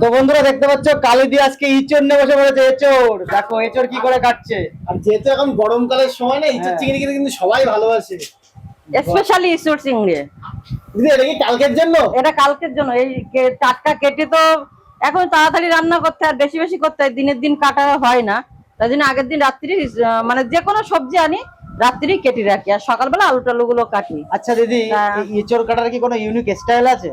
তো বন্ধুরা দেখতে পাচ্ছ কালিদি আজকে ইচড় নিয়ে বসে পড়েছে এচড়। দেখো এচড় কি করে কাটছে। আর যেহেতু এখন গরমকালের সময় না ইঁচড় হ্যাঁ। চিংড়ি খেতে কিন্তু সবাই ভালোবাসে। স্পেশালি ইস্যুর চিংড়ি। দিদি এটা কি কালকের জন্য? এটা কালকের জন্য। এই টাটকা কেটে তো এখন তাড়াতাড়ি রান্না করতে আর বেশি বেশি করতে হয়। দিনের দিন কাটা হয় না। তাই জন্য আগের দিন রাত্রি মানে যে কোনো সবজি আনি রাত্রি কেটে রাখি। আর সকালবেলা আলু টালু গুলো কাটি। আচ্ছা দিদি। এচড় কাটার কি কোনো ইউনিক স্টাইল আছে?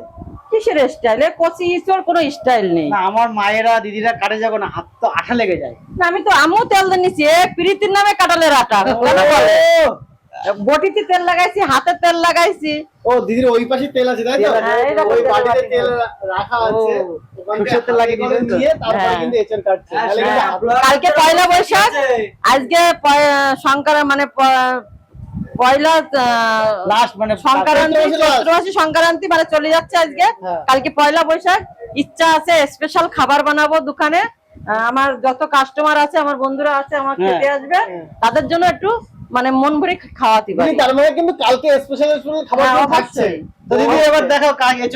কিসের স্টাইলে কচি ইঁচড় কোনো স্টাইল নেই। না আমার মায়েরা দিদিরা কাটে যখন হাত তো আঠা লেগে যায়। না আমি তো আমিও তেল দিয়ে নিচ্ছি এ প্রীতির নামে কাটালের আটা কেন বলে? বটিতে তেল লাগাইছি হাতে তেল লাগাইছি। ও দিদির ওই পাশে তেল আছে তাই তো? ওই বাটিতে তেল রাখা আছে। হ্যাঁ। হ্যাঁ। কালকে পয়লা বৈশাখ আজকে সংক্রান্ত মানে পয়লা লাস্ট মানে সংক্রান্তি সংক্রান্তি মানে চলে যাচ্ছে আজকে। হ্যাঁ। কালকে পয়লা বৈশাখ। ইচ্ছা আছে স্পেশাল খাবার বানাবো দোকানে। আমার যত কাস্টমার আছে আমার বন্ধুরা আছে আমার হ্যাঁ। খেতে আসবে। তাদের জন্য একটু মানে মন ভরে খাওয়াতে পারি। তার মানে কিন্তু কালকে স্পেশাল স্পেশাল খাবার হ্যাঁ, থাকছে। তো দিদি এবার দেখো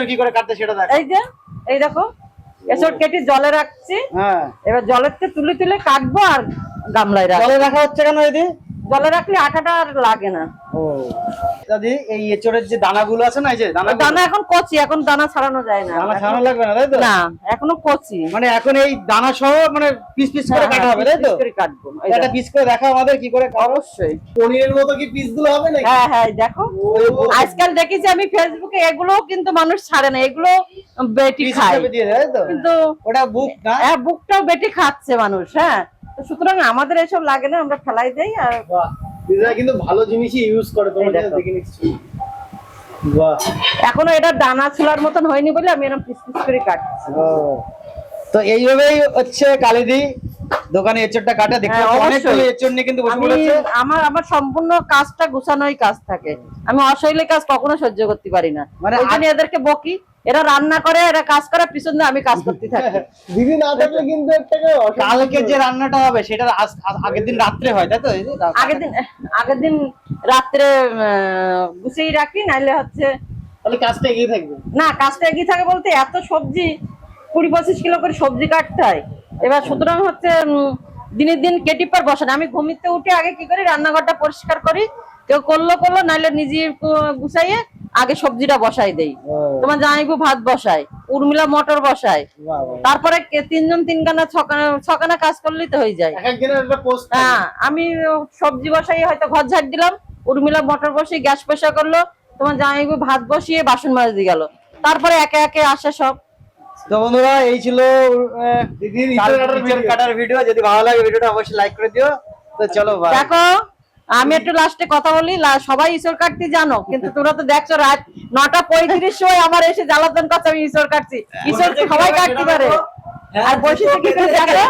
কি করে কাটতে সেটা দেখো। এই যে এই দেখো এসব কেটে জলে রাখছি। হ্যাঁ। এবার জলের তুলে তুলে কাটবো আর গামলায় রাখব। জলে রাখা হচ্ছে কেন দিদি জলে রাখলে আটাটা আর লাগে না। ও। দাদি এই এচড়ের যে দানাগুলো আছে না এই যে দানা দানা এখন কচি এখন দানা ছাড়ানো যায় না। দানা ছাড়ানো লাগবে না তাই তো? না এখনও কচি। মানে এখন এই দানা সহ মানে পিস পিস করে কাটা হবে তাই তো? হ্যাঁ, পিস করে কাটবো দেখো। পিস করে দেখাও আমাদের কি করে অবশ্যই। পনিরের মতো কি পিসগুলো হবে নাকি? হ্যাঁ হ্যাঁ দেখো। আজকাল দেখেছি আমি ফেসবুকে এগুলো কিন্তু মানুষ ছাড়ে না এগুলো বেটি খায়। হিসেবে দিয়ে দেয় তাই তো? কিন্তু ওটা বুক না? হ্যাঁ বুকটাও বেটি খাচ্ছে মানুষ হ্যাঁ। সুতরাং আমাদের এসব লাগে না আমরা ফেলাই দেই আর দিদিরা কিন্তু ভালো জিনিসই ইউজ করে তোমরা দেখে। নিচ্ছি। এখনও এটা দানা ছোলার মতন হয়নি বলে আমি এরকম পিস পিস করে কাটছি। তো এইভাবেই হচ্ছে কালিদি দোকানে এচড়টা কাটে দেখতে হ্যাঁ, অবশ্যই। অনেকগুলো এচড় নিয়ে কিন্তু বসে আমি পড়েছে। আমার আমার সম্পূর্ণ কাজটা গুছানোই কাজ থাকে। আমি অশৈলী কাজ কখনো সহ্য করতে পারি না। মানে জন্য এদেরকে বকি। এরা রান্না করে এরা কাজ করে পিছন দিয়ে আমি কাজ করতে থাকি। দিদি না থাকলে কিন্তু একটা কালকে যে রান্নাটা হবে সেটা আগের দিন রাত্রে হয় তাই তো? আগের দিন আগের দিন রাত্রে গুছিয়ে রাখি নাইলে হচ্ছে তাহলে কাজটা এগিয়ে থাকবে? না কাজটা এগিয়ে থাকে বলতে এত সবজি কুড়ি পঁচিশ কিলো করে সবজি কাটতে হয়। এবার সুতরাং হচ্ছে দিনের দিন কেটি পর বসান। আমি ঘুমিতে উঠে আগে কি করি রান্নাঘরটা পরিষ্কার করি। কেউ করল করল নাইলে নিজে গুছাইয়ে আগে সবজিটা বসাই দেই। তোমার জামাইবু ভাত বসায় উর্মিলা মটর বসায়। তারপরে তিনজন তিনখানা ছখানা ছখানা কাজ করলেই তো হয়ে যায়। এক একজনের একটা পোস্ট হ্যাঁ আমি সবজি বসাই হয়তো ঘর ঝাড় দিলাম উর্মিলা মটর বসিয়ে গ্যাস পয়সা করল তোমার জামাইবু ভাত বসিয়ে বাসন মাজ দিয়ে গেল। তারপরে একে একে আসে সব। তো বন্ধুরা এই ছিল দিদির কাটার কাটার ভিডিও যদি ভালো লাগে ভিডিওটা অবশ্যই লাইক করে দিও। তো চলো ভাই দেখো আমি একটু লাস্টে কথা বলি সবাই ঈশ্বর কাটতে জানো কিন্তু তোমরা তো দেখছ রাত নটা পঁয়ত্রিশ সময় আমার এসে জ্বালাতন করছে আমি ঈশ্বর কাটছি। ঈশ্বর তো সবাই কাটতে পারে? আর বসে থেকে দেখো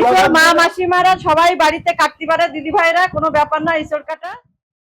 ঈশ্বর মা মাসিমারা সবাই বাড়িতে কাটতে পারে দিদি ভাইরা কোনো ব্যাপার না ঈশ্বর কাটা।